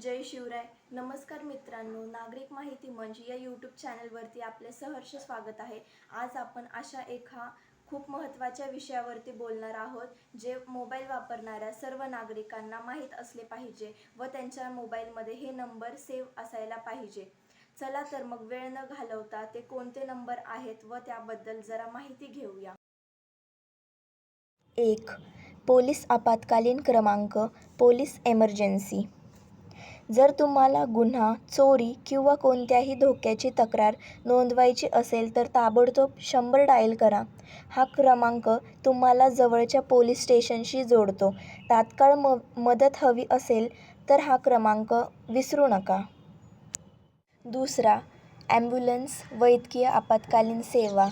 जय शिवराय. नमस्कार मित्रांनो नागरिक माहिती मंच या यूट्यूब चॅनलवरती आपले सहर्ष स्वागत आहे. आज आपण अशा एका खूप महत्त्वाच्या विषयावरती बोलणार आहोत जे मोबाईल वापरणाऱ्या सर्व नागरिकांना माहीत असले पाहिजे व त्यांच्या मोबाईलमध्ये हे नंबर सेव्ह असायला पाहिजे. चला तर मग वेळ न घालवता ते कोणते नंबर आहेत व त्याबद्दल जरा माहिती घेऊया. एक पोलीस आपत्कालीन क्रमांक पोलीस एमर्जन्सी जर तुम्हाला गुन्हा चोरी किंवा कोणत्याही धोक्याची तक्रार नोंदवायची असेल तर ताबडतोब शंभर डायल करा. हा क्रमांक तुम्हाला जवळच्या पोलीस स्टेशनशी जोडतो. तात्काळ म मदत हवी असेल तर हा क्रमांक विसरू नका. दुसरा ॲम्ब्युलन्स वैद्यकीय आपत्कालीन सेवा.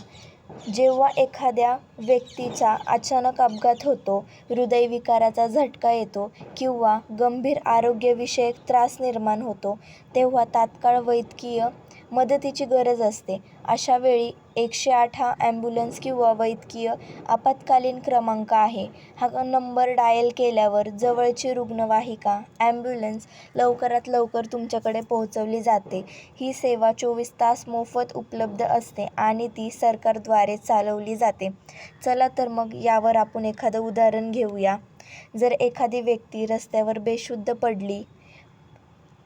जेव्हा एखाद्या व्यक्तीचा अचानक अपघात होतो हृदयविकाराचा झटका येतो किंवा गंभीर आरोग्यविषयक त्रास निर्माण होतो तेव्हा तात्काळ वैद्यकीय मदतीची गरज असते. अशा वेळी एकशे आठ हा ॲम्ब्युलन्स किंवा वैद्यकीय आपत्कालीन क्रमांक आहे. हा नंबर डायल केल्यावर जवळची रुग्णवाहिका ॲम्ब्युलन्स लवकरात लवकर तुमच्याकडे पोहोचवली जाते. ही सेवा चोवीस तास मोफत उपलब्ध असते आणि ती सरकारद्वारे चालवली जाते. चला तर मग यावर आपण एखादं उदाहरण घेऊया. जर एखादी व्यक्ती रस्त्यावर बेशुद्ध पडली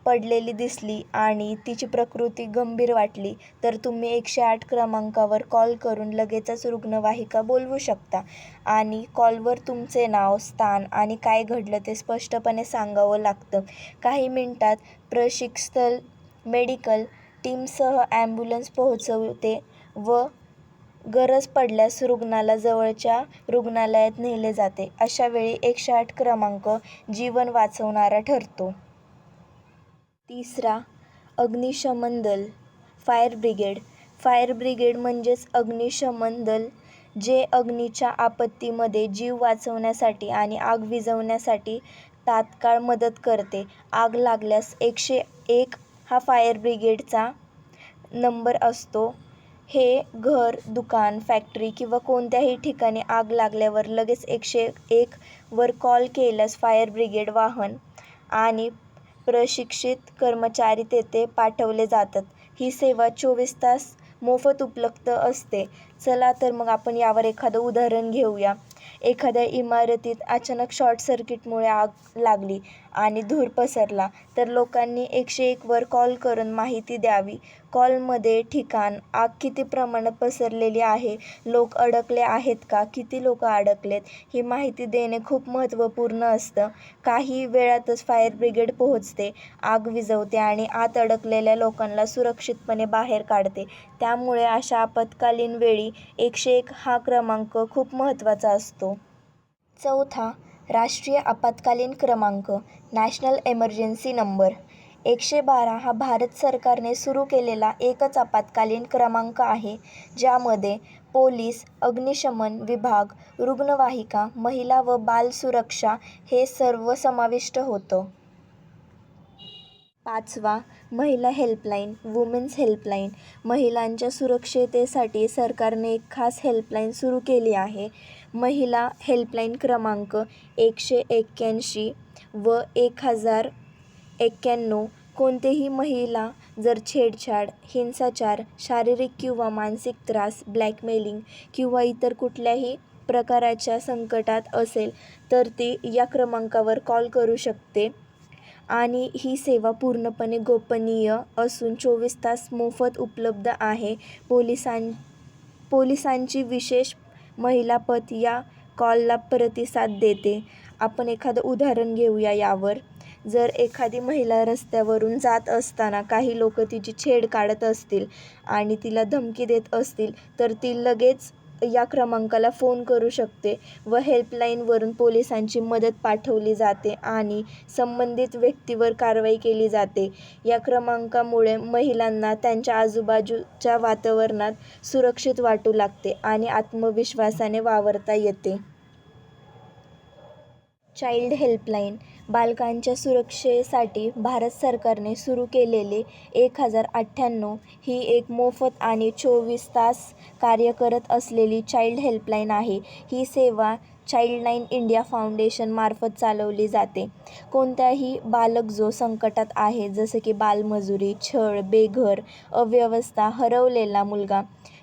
पडलेली दिसली आणि तिची प्रकृती गंभीर वाटली तर तुम्ही एकशे आठ क्रमांकावर कॉल करून लगेचच रुग्णवाहिका बोलवू शकता. आणि कॉलवर तुमचे नाव स्थान आणि काय घडलं ते स्पष्टपणे सांगावं लागतं. काही मिनटात प्रशिक्षस्थल मेडिकल टीमसह ॲम्ब्युलन्स पोहोचवते व गरज पडल्यास रुग्णाला जवळच्या रुग्णालयात नेले जाते. अशावेळी एकशे आठ क्रमांक जीवन वाचवणारा ठरतो. तिसरा अग्निशमन दल फायर ब्रिगेड. फायर ब्रिगेड म्हणजेच अग्निशमन दल जे अग्नीच्या आपत्तीमध्ये जीव वाचवण्यासाठी आणि आग विझवण्यासाठी तात्काळ मदत करते. आग लागल्यास एकशे एक हा फायर ब्रिगेडचा नंबर असतो. हे घर दुकान फॅक्टरी किंवा कोणत्याही ठिकाणी आग लागल्यावर लगेच एकशे एकवर कॉल केल्यास फायर ब्रिगेड वाहन आणि प्रशिक्षित कर्मचारी तेथे पाठवले जातात. ही सेवा चोवीस तास मोफत उपलब्ध असते. चला तर मग आपण यावर एखादं उदाहरण घेऊया. एखाद्या इमारतीत अचानक शॉर्ट सर्किटमुळे आग लागली आणि धूर पसरला तर लोकांनी एकशे एकवर कॉल करून माहिती द्यावी. कॉलमध्ये ठिकाण आग किती प्रमाणात पसरलेली आहे लोक अडकले आहेत का किती लोक अडकलेत ही माहिती देणे खूप महत्त्वपूर्ण असतं. काही वेळातच फायर ब्रिगेड पोहोचते आग विझवते आणि आत अडकलेल्या लोकांना सुरक्षितपणे बाहेर काढते. त्यामुळे अशा आपत्कालीन वेळी एकशे एक हा क्रमांक खूप महत्त्वाचा असतो. चौथा राष्ट्रीय आपत्कालीन क्रमांक नॅशनल एमर्जन्सी नंबर. एकशे बारा हा भारत सरकारने सुरू केलेला एकच आपत्कालीन क्रमांक आहे ज्यामध्ये पोलीस अग्निशमन विभाग रुग्णवाहिका महिला व बाल सुरक्षा हे सर्व समाविष्ट होतं. पाचवा महिला हेल्पलाईन वुमेन्स हेल्पलाईन. महिलांच्या सुरक्षितेसाठी सरकारने एक खास हेल्पलाईन सुरू केली आहे. महिला हेल्पलाईन क्रमांक एकशे एक्क्याऐंशी व एक हजार एक्क्याण्णव कोणतीही महिला जर छेडछाड हिंसाचार शारीरिक किंवा मानसिक त्रास ब्लॅकमेलिंग किंवा इतर कुठल्याही प्रकाराच्या संकटात असेल तर ती या क्रमांकावर कॉल करू शकते. आणि ही सेवा पूर्णपणे गोपनीय असून चोवीस तास मोफत उपलब्ध आहे. पोलिसां पोलिसांची विशेष महिला पथ या कॉलला प्रतिसाद देते. आपण एखादं उदाहरण घेऊया यावर. जर एखादी महिला रस्त्यावरून जात असताना काही लोक तिची छेड काढत असतील आणि तिला धमकी देत असतील तर ती लगेच या क्रमांकाला फोन करू शकते व हेल्पलाईनवरून पोलिसांची मदत पाठवली जाते आणि संबंधित व्यक्तीवर कारवाई केली जाते. या क्रमांकामुळे महिलांना त्यांच्या आजूबाजूच्या वातावरणात सुरक्षित वाटू लागते आणि आत्मविश्वासाने वावरता येते. चाइल्ड हेल्पलाईन बालकांच्या सुरक्षेसाठी भारत सरकारने सुरू केलेले एक हजार अठ्ठ्याण्णव ही एक मोफत आणि चोवीस तास कार्य करत असलेली चाइल्ड हेल्पलाईन आहे. ही सेवा चाइल्डलाईन इंडिया फाउंडेशनमार्फत चालवली जाते. कोणताही बालक जो संकटात आहे जसं की बालमजुरी छळ बेघर अव्यवस्था हरवलेला मुलगा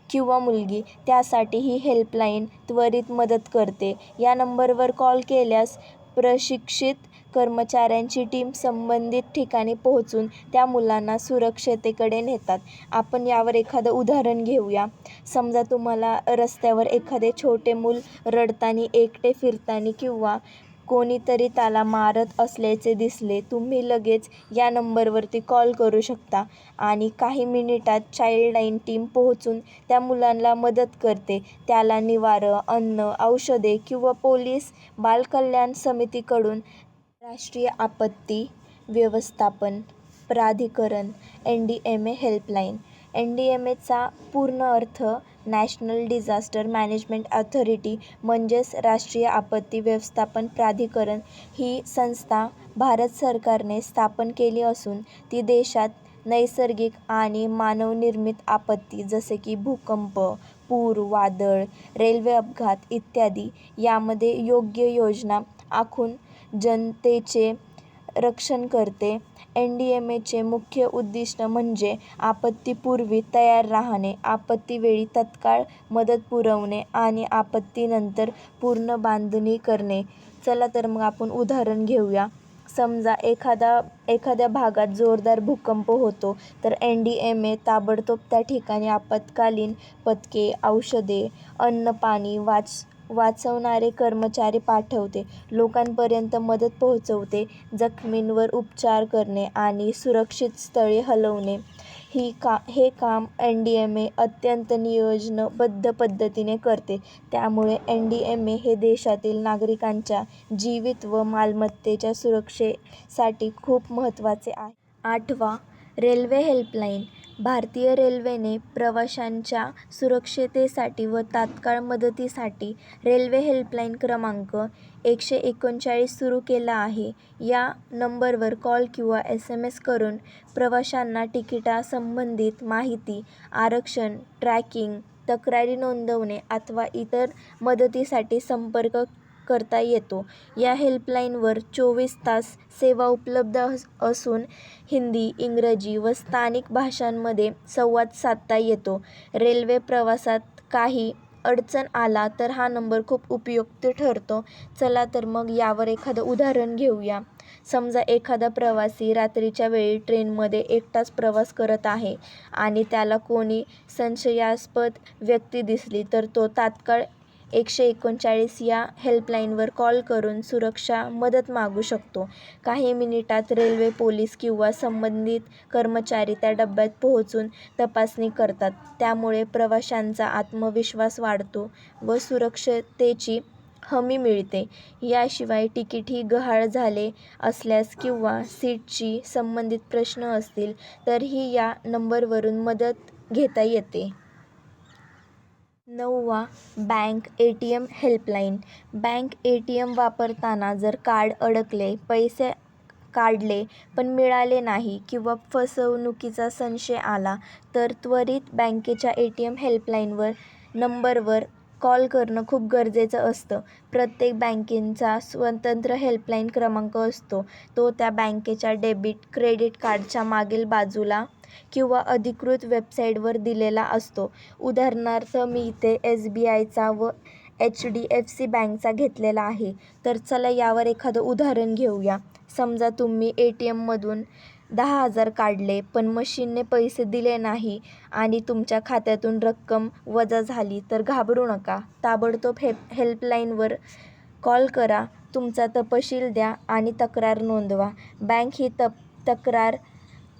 किंवा मुलगी त्यासाठी ही हेल्पलाईन त्वरित मदत करते. या नंबरवर कॉल केल्यास प्रशिक्षित कर्मचाऱ्यांची टीम संबंधित ठिकाणी पोहोचून त्या मुलांना सुरक्षिततेकडे नेतात. आपण यावर एखादं उदाहरण घेऊया. समजा तुम्हाला रस्त्यावर एखादे छोटे मूल रडताना एकटे फिरताना किंवा कोणीतरी त्याला मारत असल्याचे दिसले तुम्ही लगेच या नंबरवरती कॉल करू शकता आणि काही मिनिटात चाइल्डलाईन टीम पोहोचून त्या मुलांना मदत करते. त्याला निवारं अन्न औषधे किंवा पोलीस बालकल्याण समितीकडून राष्ट्रीय आपत्ती व्यवस्थापन प्राधिकरण N D M A helpline. N D M एचा पूर्ण अर्थ नॅशनल डिझास्टर मॅनेजमेंट अथॉरिटी म्हणजेच राष्ट्रीय आपत्ती व्यवस्थापन प्राधिकरण ही संस्था भारत सरकारने स्थापन केली असून ती देशात नैसर्गिक आणि मानवनिर्मित आपत्ती जसे की भूकंप पूर वादळ रेल्वे अपघात इत्यादी यामध्ये योग्य योजना आखून जनतेचे रक्षण करते. एन डी एम एचे मुख्य उद्दिष्ट म्हणजे आपत्तीपूर्वी तयार राहणे आपत्तीवेळी तत्काळ मदत पुरवणे आणि आपत्तीनंतर पुनर्बांधणी बांधणी करणे. चला तर मग आपण उदाहरण घेऊया. समजा एखादा एखाद्या भागात जोरदार भूकंप होतो तर एन डी एम ए ताबडतोब त्या ठिकाणी आपत्कालीन पथके औषधे अन्न पाणी वाच वाचवणारे कर्मचारी पाठवते. लोकांपर्यंत मदत पोहोचवते. जखमींवर उपचार करणे आणि सुरक्षित स्थळी हलवणे. ही का हे काम एन डी एम ए अत्यंत नियोजनबद्ध पद्धतीने करते. त्यामुळे एन डी एम ए हे देशातील नागरिकांच्या जीवित व मालमत्तेच्या सुरक्षेसाठी खूप महत्त्वाचे आहे. आठवा रेल्वे हेल्पलाईन. भारतीय रेल्वेने प्रवाशांच्या सुरक्षिततेसाठी व तात्काळ मदतीसाठी रेल्वे हेल्पलाईन क्रमांक एकशे एकोणचाळीस सुरू केला आहे. या नंबरवर कॉल किंवा एस एम एस करून प्रवाशांना तिकिटासंबंधित माहिती आरक्षण ट्रॅकिंग तक्रारी नोंदवणे अथवा इतर मदतीसाठी संपर्क करता येतो. या हेल्पलाईनवर चोवीस तास सेवा उपलब्ध असून हिंदी इंग्रजी व स्थानिक भाषांमध्ये संवाद साधता येतो. रेल्वे प्रवासात काही अडचण आला तर हा नंबर खूप उपयुक्त ठरतो. चला तर मग यावर एखादं उदाहरण घेऊया. समजा एखादा प्रवासी रात्रीच्या वेळी ट्रेनमध्ये एकटाच प्रवास करत आहे आणि त्याला कोणी संशयास्पद व्यक्ती दिसली तर तो तात्काळ एकशे एकोणचाळीस या हेल्पलाईनवर कॉल करून सुरक्षा मदत मागू शकतो. काही मिनिटात रेल्वे पोलीस किंवा संबंधित कर्मचारी त्या डब्यात पोहोचून तपासणी करतात. त्यामुळे प्रवाशांचा आत्मविश्वास वाढतो व सुरक्षतेची हमी मिळते. याशिवाय तिकीटही गहाळ झाले असल्यास किंवा सीटशी संबंधित प्रश्न असतील तरीही या नंबरवरून मदत घेता येते. नववा bank A T M helpline. Bank A T M वापरताना जर कार्ड अडकले पैसे काढले पण मिळाले नाही किंवा फसवणुकीचा संशय आला तर त्वरित बँकेच्या ए टी एम हेल्पलाईनवर नंबरवर कॉल करणं खूप गरजेचं असतं. प्रत्येक बँकेचा स्वतंत्र हेल्पलाईन क्रमांक असतो. तो त्या बँकेच्या डेबिट क्रेडिट कार्डच्या मागील बाजूला किंवा अधिकृत वेबसाईटवर दिलेला असतो. उदाहरणार्थ मी इथे एस बी आयचा व एच डी एफ सी बँकचा घेतलेला आहे. तर चला यावर एखादं उदाहरण घेऊया. समजा तुम्ही ए टी एममधून दहा हजार काढले पण मशीनने पैसे दिले नाही आणि तुमच्या खात्यातून रक्कम वजा झाली तर घाबरू नका. ताबडतोब हे हेल्पलाईनवर कॉल करा. तुमचा तपशील द्या आणि तक्रार नोंदवा. बँक ही तप तक्रार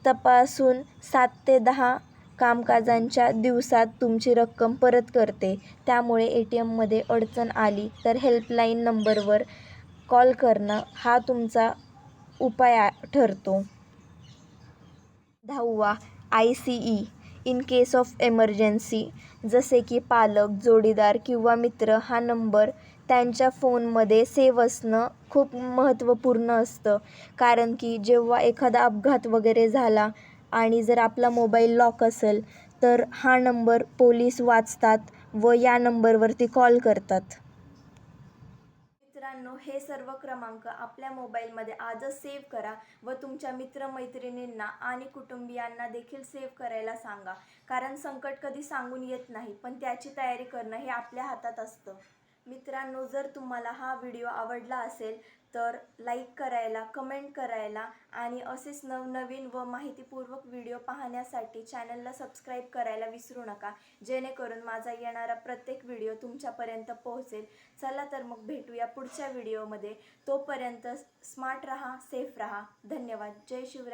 तपासून सात ते दहा कामकाजांच्या दिवसात तुमची रक्कम परत करते. त्यामुळे ए टी एममध्ये अडचण आली तर हेल्पलाईन नंबरवर कॉल करणं हा तुमचा उपाय ठरतो. दहावा I C E in case of emergency जसे की पालक जोडीदार किंवा मित्र हा नंबर त्यांच्या फोनमध्ये सेव असणं खूप महत्त्वपूर्ण असतं. कारण की जेव्हा एखादा अपघात वगैरे झाला आणि जर आपला मोबाईल लॉक असेल तर हा नंबर पोलीस वाचतात व या नंबरवरती कॉल करतात. मित्रांनो हे सर्व क्रमांक आपल्या मोबाईलमध्ये आजच सेव्ह करा व तुमच्या मित्रमैत्रिणींना आणि कुटुंबियांना देखील सेव्ह करायला सांगा. कारण संकट कधी सांगून येत नाही पण त्याची तयारी करणं हे आपल्या हातात असतं. मित्रांनो जर तुम्हाला हा व्हिडिओ आवडला असेल तर लाईक करायला कमेंट करायला आणि असेच नवनवीन व माहितीपूर्वक व्हिडिओ पाहण्यासाठी चॅनलला सबस्क्राईब करायला विसरू नका. जेणेकरून माझा येणारा प्रत्येक व्हिडिओ तुमच्यापर्यंत पोहोचेल. चला तर मग भेटूया पुढच्या व्हिडिओमध्ये. तोपर्यंत स्मार्ट रहा सेफ रहा. धन्यवाद. जय शिवराय.